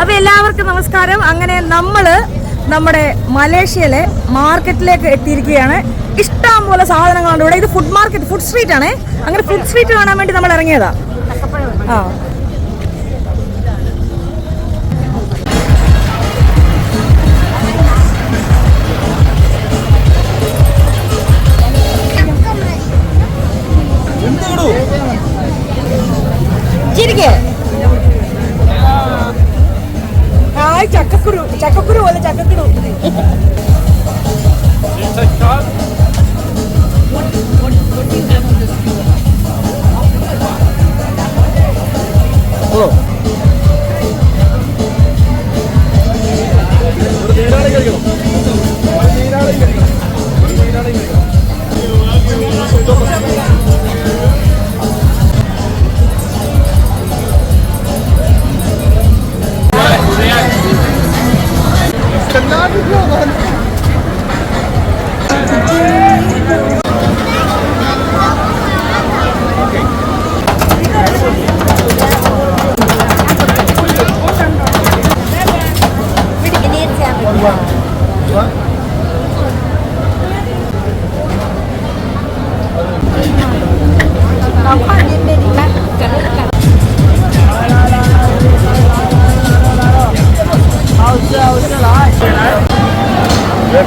അപ്പൊ എല്ലാവർക്കും നമസ്കാരം. അങ്ങനെ നമ്മൾ നമ്മുടെ മലേഷ്യയിലെ മാർക്കറ്റിലേക്ക് എത്തിയിരിക്കുകയാണ്. ഇഷ്ടം പോലെ സാധനങ്ങളുണ്ട് ഇവിടെ. ഇത് ഫുഡ് മാർക്കറ്റ് ഫുഡ് സ്ട്രീറ്റ് ആണേ. അങ്ങനെ ഫുഡ് സ്ട്രീറ്റ് കാണാൻ വേണ്ടി നമ്മൾ ഇറങ്ങിയതാ. ആ. ഹായ് ചക്കക്കുരു ചക്കക്കുരു പോലെ ചക്കക്കുരു. 끝나 죽여가지고 What?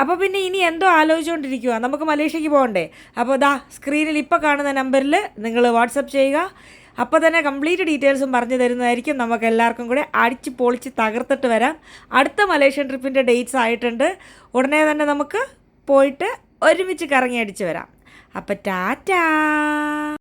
അപ്പോൾ പിന്നെ ഇനി എന്തോ ആലോചിച്ചുകൊണ്ടിരിക്കുക നമുക്ക് മലേഷ്യക്ക് പോകണ്ടേ. അപ്പോൾ ദാ സ്ക്രീനിൽ ഇപ്പോൾ കാണുന്ന നമ്പറിൽ നിങ്ങൾ വാട്സപ്പ് ചെയ്യുക. അപ്പോൾ തന്നെ കംപ്ലീറ്റ് ഡീറ്റെയിൽസും പറഞ്ഞു തരുന്നതായിരിക്കും നമുക്ക് എല്ലാവർക്കും കൂടെ അടിച്ച് പൊളിച്ച് തകർത്തിട്ട് വരാം. അടുത്ത മലേഷ്യൻ ട്രിപ്പിന്റെ ഡേറ്റ്സ് ആയിട്ടുണ്ട്. ഉടനെ തന്നെ നമുക്ക് പോയിട്ട് ഒരുമിച്ച് കറങ്ങി അടിച്ച് വരാം. അപ്പോൾ ടാറ്റാ!